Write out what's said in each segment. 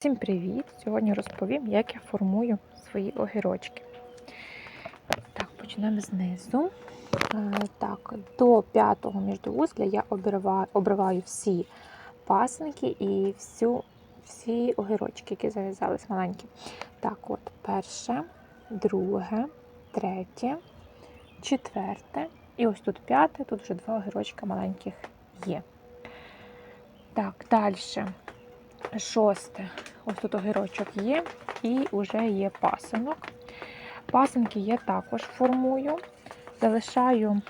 Всім привіт! Сьогодні розповім, як я формую свої огірочки. Так, почнемо знизу. Е, Так, до п'ятого міждоузля я обриваю, обриваю всі пасники і всю, всі огірочки, які зав'язались маленькі. Так, от, перше, друге, третє, четверте. І ось тут п'яте, тут вже два огірочка маленьких є. Так, далі. Шосте. Ось тут огірочок є, і вже є пасинок. Пасинки я також формую. Залишаю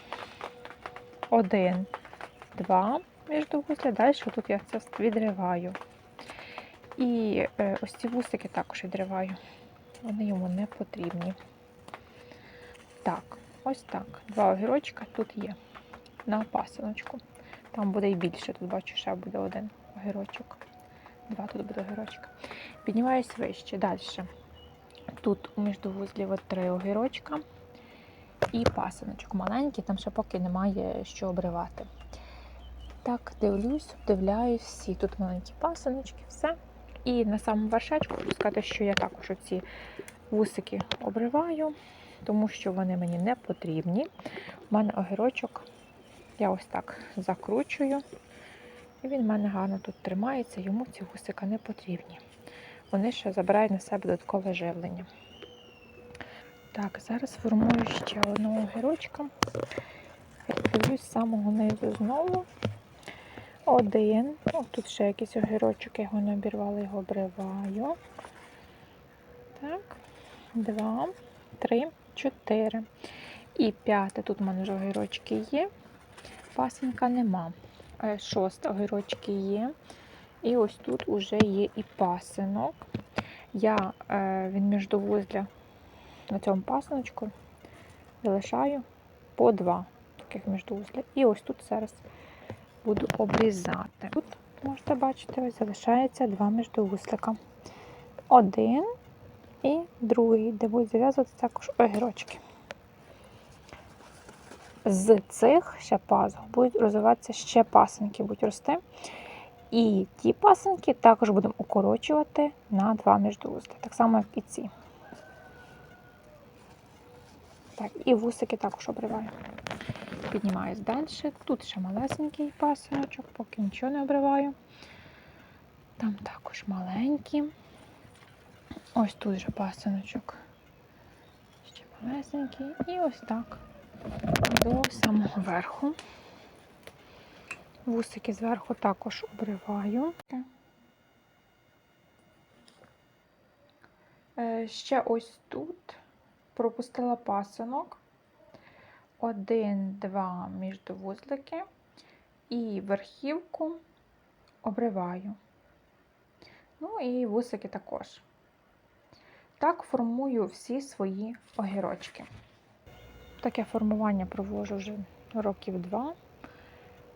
один, два між вузля, далі тут я це відриваю. І е, ось ці вусики також відриваю. Вони йому не потрібні. Так, ось так. Два огірочка тут є на пасиночку. Там буде і більше, тут бачу, ще буде один огірочок. Два тут буде огірочка. Піднімаюсь вище. Далі. Тут у міждовузлі от три огірочка і пасиночок маленький, там ще поки немає що обривати. Так, дивлюсь, вдивляюсь всі. Тут маленькі пасиночки, все. І на самому вершечку сказати, що я також оці вусики обриваю, тому що вони мені не потрібні. У мене огірочок, я ось так закручую. І він в мене гарно тут тримається, йому ці гусика не потрібні. Вони ще забирають на себе додаткове живлення. Так, зараз формую ще одного огірочка. Дивлюсь з самого низу знову. Один. О, тут ще якийсь огірочок, його не обірвала, його обриваю. Так, два, три, чотири. І п'яте. Тут в мене вже огірочки є. Пасенка нема. Е, шост огірочки є. І ось тут вже є і пасинок. Я е, він міждовузля на цьому пасиночку залишаю по два таких міждовузля. І ось тут зараз буду обрізати. Тут, можете бачити, ось залишається два міждовузлика. Один і другий, де будуть зав'язувати також огірочки з цих ще пазух будуть розвиватися ще пасенки, будуть рости. І ті пасенки також будемо укорочувати на два міждоузли, так само, як і ці. Так, і вусики також обриваю. Піднімаюсь далі. Тут ще малесенький пасиночок, поки нічого не обриваю. Там також маленькі. Ось тут же пасиночок. Ще малесенький. І ось так до самого верху. Вусики зверху також обриваю. Е, ще ось тут пропустила пасинок. Один, два міждовузлики і верхівку обриваю. Ну і вусики також. Так формую всі свої огірочки. Таке формування провожу вже років два.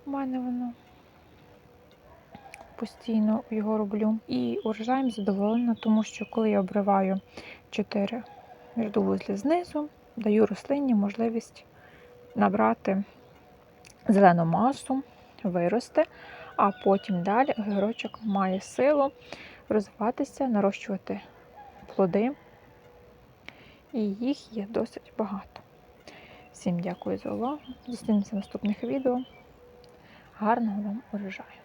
У мене воно постійно його роблю. І урожаєм задоволена, тому що коли я обриваю 4 міждовузлі знизу, даю рослині можливість набрати зелену масу, вирости, а потім далі огірочок має силу розвиватися, нарощувати плоди. І їх є досить багато. Всім дякую за увагу. Зустрінемося в наступних відео. Гарного вам урожаю!